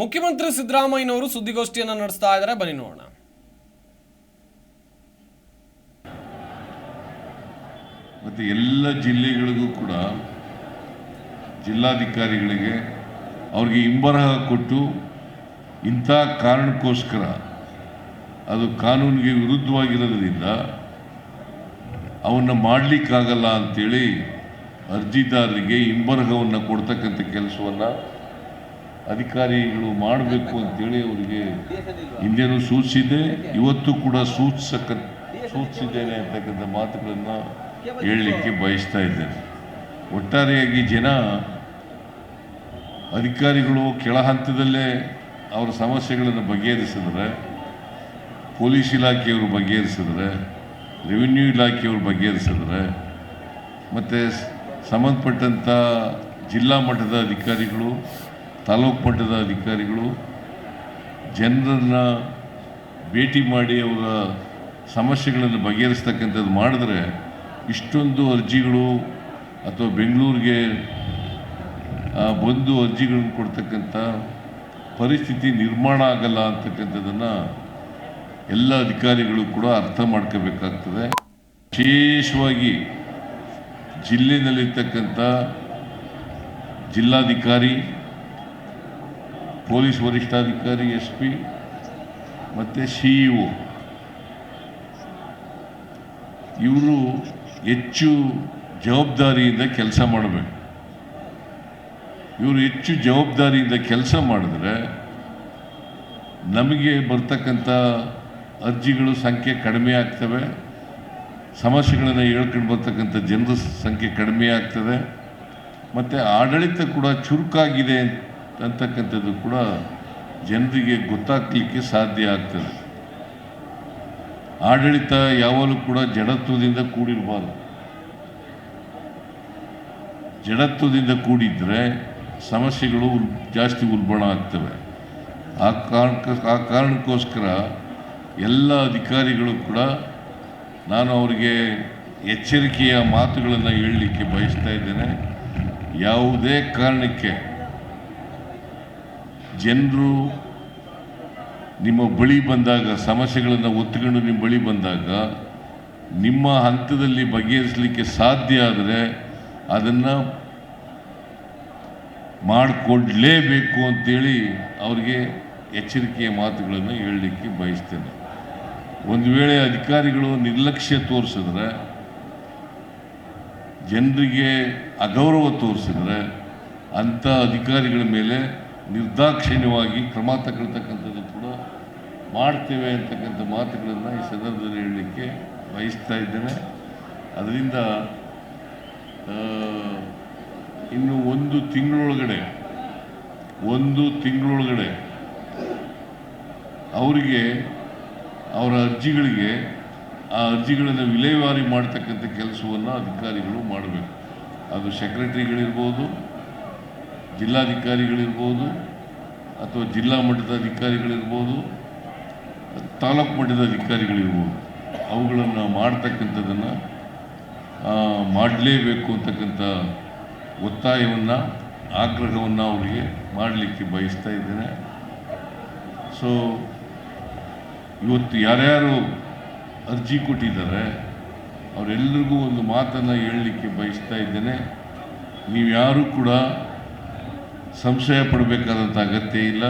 ಮುಖ್ಯಮಂತ್ರಿ ಸಿದ್ದರಾಮಯ್ಯನವರು ಸುದ್ದಿಗೋಷ್ಠಿಯನ್ನು ನಡೆಸ್ತಾ ಇದ್ದಾರೆ. ಬನ್ನಿ ನೋಡೋಣ. ಮತ್ತು ಎಲ್ಲ ಜಿಲ್ಲೆಗಳಿಗೂ ಕೂಡ ಜಿಲ್ಲಾಧಿಕಾರಿಗಳಿಗೆ ಅವ್ರಿಗೆ ಹಿಂಬರಹ ಕೊಟ್ಟು ಇಂಥ ಕಾರಣಕ್ಕೋಸ್ಕರ ಅದು ಕಾನೂನಿಗೆ ವಿರುದ್ಧವಾಗಿರೋದ್ರಿಂದ ಅವನ್ನು ಮಾಡಲಿಕ್ಕಾಗಲ್ಲ ಅಂಥೇಳಿ ಅರ್ಜಿದಾರರಿಗೆ ಹಿಂಬರಹವನ್ನು ಕೊಡ್ತಕ್ಕಂಥ ಕೆಲಸವನ್ನು ಅಧಿಕಾರಿಗಳು ಮಾಡಬೇಕು ಅಂತೇಳಿ ಅವರಿಗೆ ಹಿಂದೇನು ಸೂಚಿಸಿದೆ. ಇವತ್ತು ಕೂಡ ಸೂಚಿಸಕ, ಸೂಚಿಸಿದ್ದೇನೆ ಅಂತಕ್ಕಂಥ ಮಾತುಗಳನ್ನು ಹೇಳಲಿಕ್ಕೆ ಬಯಸ್ತಾ ಇದ್ದೇನೆ. ಒಟ್ಟಾರೆಯಾಗಿ ಜನ ಅಧಿಕಾರಿಗಳು ಕೆಳ ಹಂತದಲ್ಲೇ ಅವರ ಸಮಸ್ಯೆಗಳನ್ನು ಬಗೆಹರಿಸಿದ್ರೆ, ಪೊಲೀಸ್ ಇಲಾಖೆಯವರು ಬಗೆಹರಿಸಿದ್ರೆ, ರೆವಿನ್ಯೂ ಇಲಾಖೆಯವರು ಬಗೆಹರಿಸಿದ್ರೆ, ಮತ್ತು ಸಂಬಂಧಪಟ್ಟಂಥ ಜಿಲ್ಲಾ ಮಟ್ಟದ ಅಧಿಕಾರಿಗಳು ತಾಲೂಕು ಮಟ್ಟದ ಅಧಿಕಾರಿಗಳು ಜನರನ್ನು ಭೇಟಿ ಮಾಡಿ ಅವರ ಸಮಸ್ಯೆಗಳನ್ನು ಬಗೆಹರಿಸ್ತಕ್ಕಂಥದ್ದು ಮಾಡಿದ್ರೆ ಇಷ್ಟೊಂದು ಅರ್ಜಿಗಳು ಅಥವಾ ಬೆಂಗಳೂರಿಗೆ ಬಂದು ಅರ್ಜಿಗಳನ್ನು ಕೊಡ್ತಕ್ಕಂಥ ಪರಿಸ್ಥಿತಿ ನಿರ್ಮಾಣ ಆಗಲ್ಲ ಅಂತಕ್ಕಂಥದ್ದನ್ನು ಎಲ್ಲ ಅಧಿಕಾರಿಗಳು ಕೂಡ ಅರ್ಥ ಮಾಡ್ಕೋಬೇಕಾಗ್ತದೆ. ವಿಶೇಷವಾಗಿ ಜಿಲ್ಲೆಯಲ್ಲಿರ್ತಕ್ಕಂಥ ಜಿಲ್ಲಾಧಿಕಾರಿ ಪೊಲೀಸ್ ವರಿಷ್ಠಾಧಿಕಾರಿ ಎಸ್ ಪಿ ಮತ್ತು ಸಿ ಇ ಒ. ಇವರು ಹೆಚ್ಚು ಜವಾಬ್ದಾರಿಯಿಂದ ಕೆಲಸ ಮಾಡಬೇಕು. ಇವರು ಹೆಚ್ಚು ಜವಾಬ್ದಾರಿಯಿಂದ ಕೆಲಸ ಮಾಡಿದ್ರೆ ನಮಗೆ ಬರ್ತಕ್ಕಂಥ ಅರ್ಜಿಗಳು ಸಂಖ್ಯೆ ಕಡಿಮೆ ಆಗ್ತವೆ. ಸಮಸ್ಯೆಗಳನ್ನು ಹೇಳ್ಕೊಂಡು ಬರ್ತಕ್ಕಂಥ ಜನರ ಸಂಖ್ಯೆ ಕಡಿಮೆ ಆಗ್ತದೆ. ಮತ್ತು ಆಡಳಿತ ಕೂಡ ಚುರುಕಾಗಿದೆ ಅಂತಕ್ಕಂಥದ್ದು ಕೂಡ ಜನರಿಗೆ ಗೊತ್ತಾಗಲಿಕ್ಕೆ ಸಾಧ್ಯ ಆಗ್ತದೆ. ಆಡಳಿತ ಯಾವಾಗಲೂ ಕೂಡ ಜಡತ್ವದಿಂದ ಕೂಡಿರಬಾರ್ದು. ಜಡತ್ವದಿಂದ ಕೂಡಿದ್ರೆ ಸಮಸ್ಯೆಗಳು ಜಾಸ್ತಿ ಉಲ್ಬಣ ಆಗ್ತವೆ. ಆ ಕಾರಣಕ್ಕೆ ಆ ಕಾರಣಕ್ಕೋಸ್ಕರ ಎಲ್ಲ ಅಧಿಕಾರಿಗಳು ಕೂಡ ನಾನು ಅವರಿಗೆ ಎಚ್ಚರಿಕೆಯ ಮಾತುಗಳನ್ನು ಹೇಳಲಿಕ್ಕೆ ಬಯಸ್ತಾ ಇದ್ದೇನೆ. ಯಾವುದೇ ಕಾರಣಕ್ಕೆ ಜನರು ನಿಮ್ಮ ಬಳಿ ಬಂದಾಗ, ಸಮಸ್ಯೆಗಳನ್ನು ಒತ್ತುಕೊಂಡು ನಿಮ್ಮ ಬಳಿ ಬಂದಾಗ, ನಿಮ್ಮ ಹಂತದಲ್ಲಿ ಬಗೆಹರಿಸಲಿಕ್ಕೆ ಸಾಧ್ಯ ಆದರೆ ಅದನ್ನು ಮಾಡಿಕೊಡ್ಲೇಬೇಕು ಅಂತೇಳಿ ಅವರಿಗೆ ಎಚ್ಚರಿಕೆಯ ಮಾತುಗಳನ್ನು ಹೇಳಲಿಕ್ಕೆ ಬಯಸ್ತೇನೆ. ಒಂದು ವೇಳೆ ಅಧಿಕಾರಿಗಳು ನಿರ್ಲಕ್ಷ್ಯ ತೋರಿಸಿದ್ರೆ, ಜನರಿಗೆ ಅಗೌರವ ತೋರಿಸಿದ್ರೆ, ಅಂಥ ಅಧಿಕಾರಿಗಳ ಮೇಲೆ ನಿರ್ದಾಕ್ಷಿಣ್ಯವಾಗಿ ಕ್ರಮ ತಗೊಳ್ತಕ್ಕಂಥದ್ದು ಕೂಡ ಮಾಡ್ತೇವೆ ಅಂತಕ್ಕಂಥ ಮಾತುಗಳನ್ನು ಈ ಸಂದರ್ಭದಲ್ಲಿ ಹೇಳಲಿಕ್ಕೆ ಬಯಸ್ತಾ ಇದ್ದೇನೆ. ಅದರಿಂದ ಇನ್ನು ಒಂದು ತಿಂಗಳೊಳಗಡೆ ಒಂದು ತಿಂಗಳೊಳಗಡೆ ಅವರಿಗೆ, ಅವರ ಅರ್ಜಿಗಳಿಗೆ, ಆ ಅರ್ಜಿಗಳನ್ನು ವಿಲೇವಾರಿ ಮಾಡ್ತಕ್ಕಂಥ ಕೆಲಸವನ್ನು ಅಧಿಕಾರಿಗಳು ಮಾಡಬೇಕು. ಅದು ಸೆಕ್ರೆಟರಿಗಳಿರ್ಬೋದು ಜಿಲ್ಲಾಧಿಕಾರಿಗಳಿರ್ಬೋದು ಅಥವಾ ಜಿಲ್ಲಾ ಮಟ್ಟದ ಅಧಿಕಾರಿಗಳಿರ್ಬೋದು, ತಾಲೂಕು ಮಟ್ಟದ ಅಧಿಕಾರಿಗಳಿರ್ಬೋದು, ಅವುಗಳನ್ನು ಮಾಡ್ತಕ್ಕಂಥದ್ದನ್ನು ಮಾಡಲೇಬೇಕು ಅಂತಕ್ಕಂಥ ಒತ್ತಾಯವನ್ನು, ಆಗ್ರಹವನ್ನು ಅವರಿಗೆ ಮಾಡಲಿಕ್ಕೆ ಬಯಸ್ತಾ ಇದ್ದೇನೆ. ಸೊ ಇವತ್ತು ಯಾರ್ಯಾರು ಅರ್ಜಿ ಕೊಟ್ಟಿದ್ದಾರೆ ಅವರೆಲ್ಲರಿಗೂ ಒಂದು ಮಾತನ್ನು ಹೇಳಲಿಕ್ಕೆ ಬಯಸ್ತಾ ಇದ್ದೇನೆ. ನೀವು ಯಾರೂ ಕೂಡ ಸಂಶಯ ಪಡಬೇಕಾದಂಥ ಅಗತ್ಯ ಇಲ್ಲ,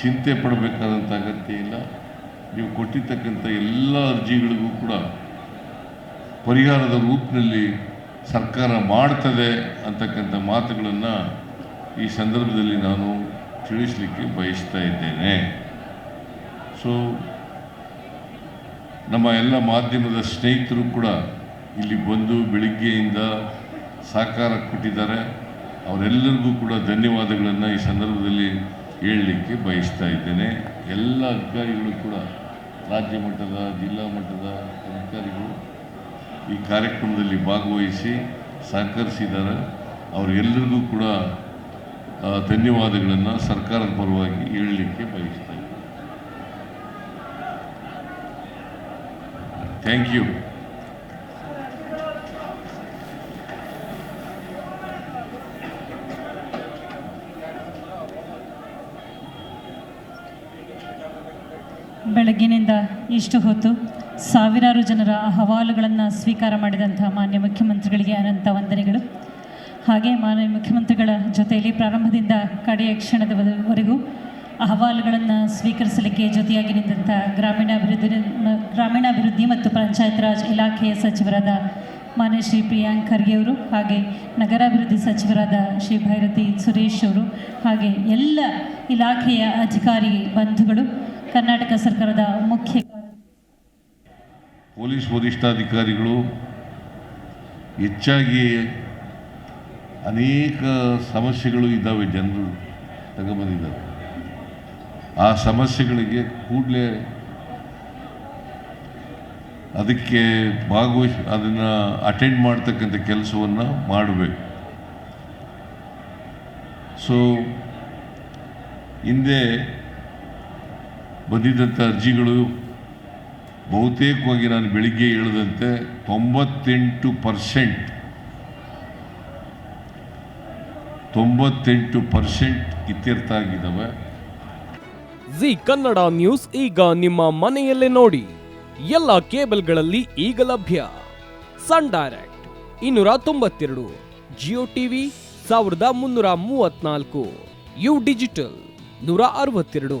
ಚಿಂತೆ ಪಡಬೇಕಾದಂಥ ಅಗತ್ಯ ಇಲ್ಲ. ನೀವು ಕೊಟ್ಟಿರ್ತಕ್ಕಂಥ ಎಲ್ಲ ಅರ್ಜಿಗಳಿಗೂ ಕೂಡ ಪರಿಹಾರದ ರೂಪದಲ್ಲಿ ಸರ್ಕಾರ ಮಾಡ್ತದೆ ಅಂತಕ್ಕಂಥ ಮಾತುಗಳನ್ನು ಈ ಸಂದರ್ಭದಲ್ಲಿ ನಾನು ತಿಳಿಸಲಿಕ್ಕೆ ಬಯಸ್ತಾ ಇದ್ದೇನೆ. ಸೊ ನಮ್ಮ ಎಲ್ಲ ಮಾಧ್ಯಮದ ಸ್ನೇಹಿತರು ಕೂಡ ಇಲ್ಲಿ ಬಂದು ಬೆಳಿಗ್ಗೆಯಿಂದ ಸಹಕಾರ ಕೊಟ್ಟಿದ್ದಾರೆ. ಅವರೆಲ್ಲರಿಗೂ ಕೂಡ ಧನ್ಯವಾದಗಳನ್ನು ಈ ಸಂದರ್ಭದಲ್ಲಿ ಹೇಳಲಿಕ್ಕೆ ಬಯಸ್ತಾ ಇದ್ದೇನೆ. ಎಲ್ಲ ಅಧಿಕಾರಿಗಳು ಕೂಡ, ರಾಜ್ಯ ಮಟ್ಟದ, ಜಿಲ್ಲಾ ಮಟ್ಟದ ಅಧಿಕಾರಿಗಳು ಈ ಕಾರ್ಯಕ್ರಮದಲ್ಲಿ ಭಾಗವಹಿಸಿ ಸಹಕರಿಸಿದ್ದಾರೆ ಅವರೆಲ್ಲರಿಗೂ ಕೂಡ ಧನ್ಯವಾದಗಳನ್ನು ಸರ್ಕಾರದ ಪರವಾಗಿ ಹೇಳಲಿಕ್ಕೆ ಬಯಸ್ತಾ ಇದ್ದೇನೆ. ಥ್ಯಾಂಕ್ ಯು ಬೆಳಗ್ಗಿನಿಂದ ಇಷ್ಟು ಹೊತ್ತು ಸಾವಿರಾರು ಜನರ ಅಹವಾಲುಗಳನ್ನು ಸ್ವೀಕಾರ ಮಾಡಿದಂಥ ಮಾನ್ಯ ಮುಖ್ಯಮಂತ್ರಿಗಳಿಗೆ ಅನಂತ ವಂದನೆಗಳು. ಹಾಗೆ ಮಾನ್ಯ ಮುಖ್ಯಮಂತ್ರಿಗಳ ಜೊತೆಯಲ್ಲಿ ಪ್ರಾರಂಭದಿಂದ ಕಡೆಯ ಕ್ಷಣದವರೆಗೂ ಅಹವಾಲುಗಳನ್ನು ಸ್ವೀಕರಿಸಲಿಕ್ಕೆ ಜೊತೆಯಾಗಿ ನಿಂತಹ ಗ್ರಾಮೀಣಾಭಿವೃದ್ಧಿ ಗ್ರಾಮೀಣಾಭಿವೃದ್ಧಿ ಮತ್ತು ಪಂಚಾಯತ್ ರಾಜ್ ಇಲಾಖೆಯ ಸಚಿವರಾದ ಮಾನ್ಯ ಶ್ರೀ ಪ್ರಿಯಾಂಕ್ ಖರ್ಗೆ ಅವರು ಹಾಗೆ ನಗರಾಭಿವೃದ್ಧಿ ಸಚಿವರಾದ ಶ್ರೀ ಭೈರತಿ ಸುರೇಶ್ ಅವರು ಹಾಗೆ ಎಲ್ಲ ಇಲಾಖೆಯ ಅಧಿಕಾರಿ ಬಂಧುಗಳು ಕರ್ನಾಟಕ ಸರ್ಕಾರದ ಮುಖ್ಯ ಪೊಲೀಸ್ ವರಿಷ್ಠಾಧಿಕಾರಿಗಳು ಹೆಚ್ಚಾಗಿ ಅನೇಕ ಸಮಸ್ಯೆಗಳು ಇದ್ದಾವೆ, ಜನರು ತಗೊಂಬಂದಿದ್ದಾರೆ. ಆ ಸಮಸ್ಯೆಗಳಿಗೆ ಕೂಡಲೇ ಅದಕ್ಕೆ ಭಾಗವಹಿಸಿ, ಅದನ್ನು ಅಟೆಂಡ್ ಮಾಡ್ತಕ್ಕಂಥ ಕೆಲಸವನ್ನು ಮಾಡಬೇಕು. ಸೊ ಹಿಂದೆ ಬಂದಿದ್ದಂಥ ಅರ್ಜಿಗಳು ಬಹುತೇಕವಾಗಿ ನಾನು ಬೆಳಿಗ್ಗೆ ಹೇಳಿದಂತೆ ತೊಂಬತ್ತೆಂಟು ಪರ್ಸೆಂಟ್ ತೊಂಬತ್ತೆಂಟು ಪರ್ಸೆಂಟ್ ಇತ್ಯರ್ಥ ಆಗಿದ್ದಾವೆ ಜಿ ಕನ್ನಡ ನ್ಯೂಸ್ ಈಗ ನಿಮ್ಮ ಮನೆಯಲ್ಲೇ ನೋಡಿ. ಎಲ್ಲ ಕೇಬಲ್ಗಳಲ್ಲಿ ಈಗ ಲಭ್ಯ. ಸನ್ ಡೈರೆಕ್ಟ್ ಇನ್ನೂರ ತೊಂಬತ್ತೆರಡು, ಜಿಯೋ ಟಿವಿ ಸಾವಿರದ ಮುನ್ನೂರ ಮೂವತ್ನಾಲ್ಕು ಯು ಡಿಜಿಟಲ್ ನೂರ ಅರವತ್ತೆರಡು.